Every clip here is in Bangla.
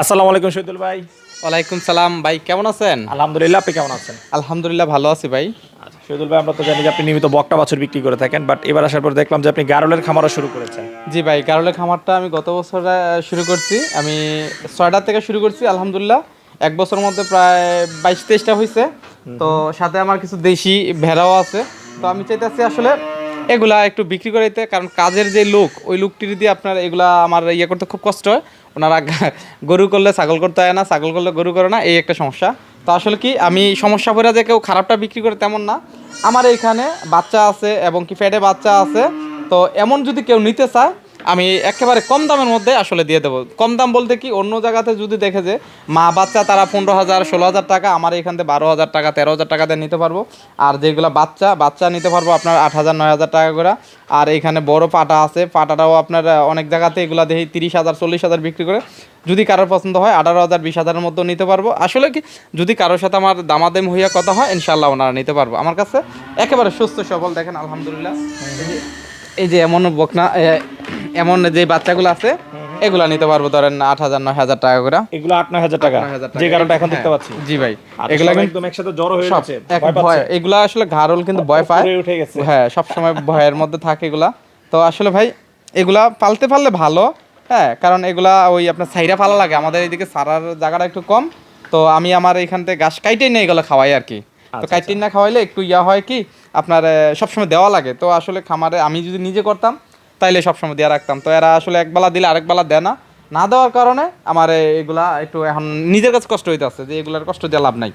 আসসালামু আলাইকুম শহীদুল ভাই। ওয়ালাইকুম সালাম। ভাই কেমন আছেন? আলহামদুলিল্লাহ আপনি কেমন আছেন? আলহামদুলিল্লাহ ভালো আছি ভাই। শহীদুল ভাই আমরা তো জানি যে আপনি নিয়মিত বকটা বাছুর বিক্রি করে থাকেন বাট এবার আসার পর দেখলাম যে আপনি গারলের খামারও শুরু করেছেন। জি ভাই গারলের খামারটা আমি গত বছর শুরু করছি। আমি ছয়টা থেকে শুরু করছি আলহামদুলিল্লাহ। এক বছরের মধ্যে প্রায় বাইশ তেইশটা হয়েছে তো সাথে আমার কিছু দেশি ভেড়াও আছে। তো আমি চাইতেছি আসলে এগুলা একটু বিক্রি করে দিতে, কারণ কাজের যে লোক, ওই লোকটির দিয়ে আপনার এগুলা আমার ইয়ে করতে খুব কষ্ট হয়। ওনারা গরু করলে ছাগল করতে হয় না, ছাগল করলে গরু করে না, এই একটা সমস্যা। তো আসলে কি, আমি সমস্যা পড়ে যে কেউ খারাপটা বিক্রি করে তেমন না। আমার এইখানে বাচ্চা আছে এবং কি ফ্যাটে বাচ্চা আছে। তো এমন যদি কেউ নিতে চায় আমি একেবারে কম দামের মধ্যে আসলে দিয়ে দেবো। কম দাম বলতে কি, অন্য জায়গাতে যদি দেখে যে মা বাচ্চা তারা পনেরো হাজার, ষোলো হাজার টাকা, আমার এখান থেকে বারো হাজার টাকা, তেরো হাজার টাকা দিয়ে নিতে পারব। আর যেগুলো বাচ্চা বাচ্চা নিতে পারব আপনার আট হাজার, নয় হাজার টাকা করে। আর এখানে বড় পাটা আছে, পাটাটাও আপনার অনেক জায়গাতে এগুলো দেখি তিরিশ হাজার, চল্লিশ হাজার বিক্রি করে। যদি কারোর পছন্দ হয়, আঠারো হাজার, বিশ হাজারের মধ্যে নিতে পারব। আসলে কি, যদি কারোর সাথে আমার দামাদাম হইয়া কথা হয় ইনশাল্লাহ ওনারা নিতে পারব। আমার কাছে একেবারে সুস্থ সবল, দেখেন, আলহামদুলিল্লাহ। এই যে- এমন বকনা এমন যে বাচ্চাগুলো আছে এগুলা নিতে পারব ধরেন আট হাজার নয় হাজার টাকা করে। এগুলো আট নয় হাজার টাকা। যে কারণটা এখন দেখতে পাচ্ছি। জি ভাই এগুলা কিন্তু একদম একসাথে জড়ো হয়ে গেছে ভয় এগুলা আসলে ঘাড়ল কিন্তু ভয় পায়। উঠে গেছে। হ্যাঁ সব সময় ভয়ের মধ্যে থাকে এগুলা। তো আসলে ভাই এগুলা পালতে পারলে ভালো হ্যাঁ কারণ এগুলা ওই আপনার সাইরা পালা লাগে। আমাদের এইদিকে সারার জায়গাটা একটু কম। তো আমি আমার এখান থেকে ঘাস কাইটেই নিয়ে এগুলো খাওয়াই আর কি। তো আচ্ছা, কাইটেই না খাওয়াইলে একটু ইয়া হয় কি আপনার সবসময় দেওয়া লাগে। তো আসলে খামারে আমি যদি নিজে করতাম তাইলে সবসময় দিয়ে রাখতাম। তো এরা আসলে এক বেলা দিলে আরেক বেলা দেয় না। না দেওয়ার কারণে আমার এগুলা একটু এখন নিজের কাছে কষ্ট হইতে আছে যে এগুলার কষ্ট দেওয়া লাভ নাই।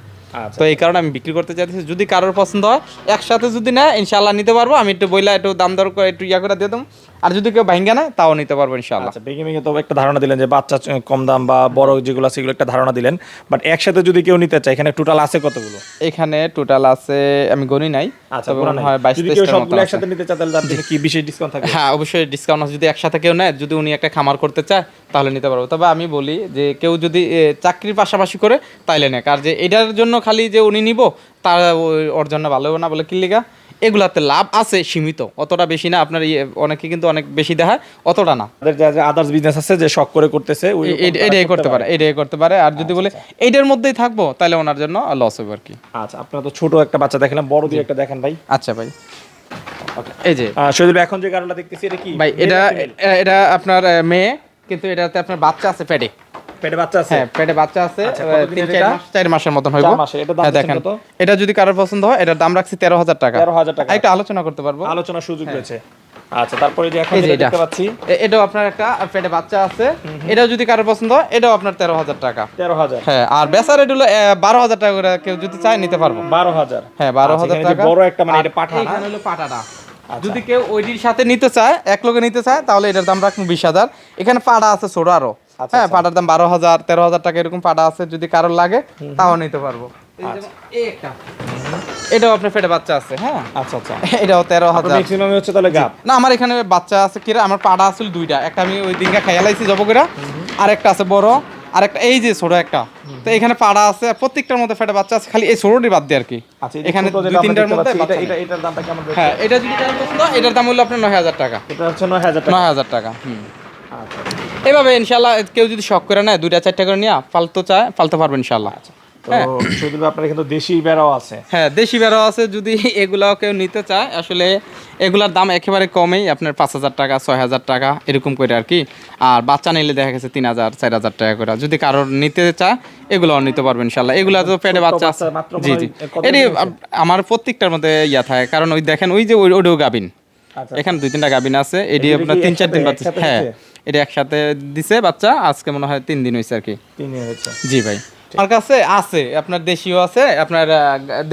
তো এই কারণে আমি বিক্রি করতে চাইতেছি। যদি কারোর পছন্দ হয় একসাথে যদি নেয় ইনশাল্লাহ নিতে পারব। আমি একটু বইলা একটু দাম দর করে একটু ইয়া করে দিয়ে দেবো। আর যদি কেউ ভাঙ্গা নেয় তাও নিতে পারব ইনশাল্লাহ আচ্ছা বেগে বেগে তো একটা ধারণা দিলেন যে বাচ্চা কম দাম বা বড় যেগুলো আছে সেগুলো একটা ধারণা দিলেন। বাট একসাথে যদি কেউ নিতে চায় এখানে টোটাল আছে কতগুলো? এখানে টোটাল আছে আমি গণি নাই। আচ্ছা তবে মনে হয় বাইশ যদি কেউ সবগুলো একসাথে নিতে চায় তাহলে তার কি বিশেষ ডিসকাউন্ট থাকবে? হ্যাঁ অবশ্যই ডিসকাউন্ট আছে। যদি একসাথে কেউ নেয় যদি উনি একটা খামার করতে চায় তাহলে নিতে পারব। তবে আমি বলি যে কেউ যদি চাকরির পাশাপাশি করে তাইলে নেয় আর যে এটার জন্য খালি যে উনি নিব তার ওর জন্য ভালো হবে না বলে কিল্লিগা এগুলাতে লাভ আছে সীমিত। অতটা বেশি না আপনার ইয়ে অনেকে কিন্তু অনেক বেশি দেখায় অতটা না। আদার্স বিজনেস আছে যে শখ করে করতেছে এটাই করতে পারে এটাই করতে পারে। আর যদি বলে এইটার মধ্যেই থাকব তাহলে ওনার জন্য লস হবে আর কি। আচ্ছা আপনার তো ছোট একটা বাচ্চা দেখলাম বড় দিয়ে একটা দেখেন ভাই। আচ্ছা ভাই। এই যে। শহীদুল এখন যে কারণটা দেখতেছি এটা কি? ভাই এটা এটা আপনার মেয়ে কিন্তু এটাতে আপনার বাচ্চা আছে পেটে। পেটে বাচ্চা আছে? হ্যাঁ পেটে বাচ্চা আছে। আচ্ছা, তিন চার মাস চার মাসের মতন হইব। হ্যাঁ, দেখেন। এটা যদি কারোর পছন্দ হয় এটার দাম রাখছি তেরো হাজার টাকা। 13,000 টাকা। একটু আলোচনা করতে পারব। আলোচনার সুযোগ রয়েছে। আচ্ছা তারপরে যে এখন যেটা দেখতে পাচ্ছি। এটাও আপনার একটা পেটে বাচ্চা আছে। এটাও যদি কারোর পছন্দ হয় এটাও আপনার তেরো হাজার টাকা। তেরো হাজার। হ্যাঁ আর বেচার রেট হলো বারো হাজার টাকা করে কেউ যদি চায় নিতে পারব। বারো হাজার। হ্যাঁ বারো আচ্ছা, হাজার এখানে যে টাকা। বড় একটা মানে এটা পাঠা না? এইখানে হলো পাটাটা যদি কেউ ওইটির সাথে নিতে চায় এক লোকে নিতে চায় তাহলে এটার দাম রাখুন বিশ হাজার। এখানে পাটা আছে ছোট আরও। আচ্ছা, হ্যাঁ পাটার দাম বারো হাজার তেরো হাজার টাকা এরকম পাটা আছে যদি কারোর লাগে তাও নিতে পারব। এই আচ্ছা। এটাও আপনার পেটে বাচ্চা আছে হ্যাঁ? আচ্ছা আচ্ছা। এটাও তেরো হাজার। ম্যাক্সিমাম হচ্ছে তাহলে গাপ না আমার এখানে বাচ্চা আছে কিরা আমার পাটা আসল দুইটা। একটা আমি ওই দিনটা আর একটা আছে বড় আর একটা এই যে ছোট একটা। তো এখানে পাড়া আছে প্রত্যেকটার মধ্যে ফেটে বাচ্চা আছে খালি এই ছোটটি বাদ দিয়ে আর কি। আচ্ছা এখানে দুই তিনটার মধ্যে এটা। এটার দামটা কেমন হ্যাঁ এটা যদি কারোর পছন্দ এটার দাম হলো আপনার নয় হাজার টাকা। এটা হচ্ছে নয় হাজার টাকা। নয় হাজার টাকা হুম। আচ্ছা এভাবে ইনশাল্লাহ কেউ যদি শখ করে নেয় দুইটা চারটা করে নিয়ে ফালতে চায় ফালতে পারবে ইনশাল্লাহ তো শুধু আপনার কিন্তু দেশি বেড়াও আছে। হ্যাঁ দেশি বেড়া আছে যদি এগুলাও কেউ নিতে চায় আসলে এগুলার দাম একেবারে কমেই আপনার পাঁচ হাজার টাকা ছয় হাজার টাকা এরকম করে আর কি। আর বাচ্চা নিলে দেখা গেছে তিন হাজার চার হাজার টাকা করে। যদি কারোর নিতে চায় এগুলাও নিতে পারবেন ইনশাল্লাহ এগুলা তো পেটে বাচ্চা আছে। জি জি। হয় এটি আমার প্রত্যেকটার মধ্যে ইয়া থাকে কারণ ওই দেখেন ওই যে ওই ওটাও গাবিন আচ্ছা এখানে দুই তিনটা গাবিন আছে এটি আপনার তিন চার দিন বাচ্চা হ্যাঁ? এটা একসাথে দিছে বাচ্চা আজকে মনে হয় তিন দিন হয়েছে আর কি। জি ভাই। আমার কাছে আছে আপনার দেশিও আছে আপনার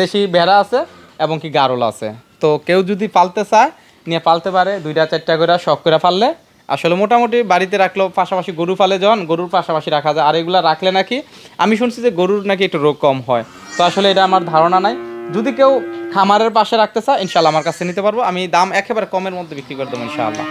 দেশি ভেড়া আছে এবং কি গারল আছে। তো কেউ যদি পালতে চায় নিয়ে পালতে পারে দুইটা চারটা করে শখ করে পাললে। আসলে মোটামুটি বাড়িতে রাখলেও পাশাপাশি গরু পালে যখন গরুর পাশাপাশি রাখা যায়। আর এগুলা রাখলে নাকি আমি শুনছি যে গরুর নাকি একটু রোগ কম হয়। তো আসলে এটা আমার ধারণা নাই। যদি কেউ খামারের পাশে রাখতে চায় ইনশাল্লাহ আমার কাছে নিতে পারব। আমি দাম একেবারে কমের মধ্যে বিক্রি করে দেবো ইনশাআল্লাহ।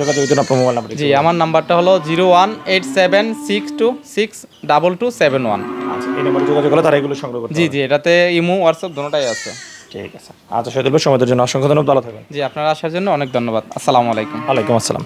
যোগাযোগের জন্য আপনার মোবাইল নাম্বার জি আমার নাম্বারটা হলো zero one eight seven six two six double two seven one. আচ্ছা এই নাম্বারে যোগাযোগ করলে তারা এগুলো সংগ্রহ করতে জি জি এটাতে ইমো হোয়াটসঅ্যাপ দুটোটাই আছে। ঠিক আছে। আচ্ছা শহীদুল সময়ের জন্য অসংখ্য ধন্যবাদ। ভালো থাকবেন। জি আপনারা আসার জন্য অনেক ধন্যবাদ। আসসালামু আলাইকুম। ওয়ালাইকুম আসসালাম।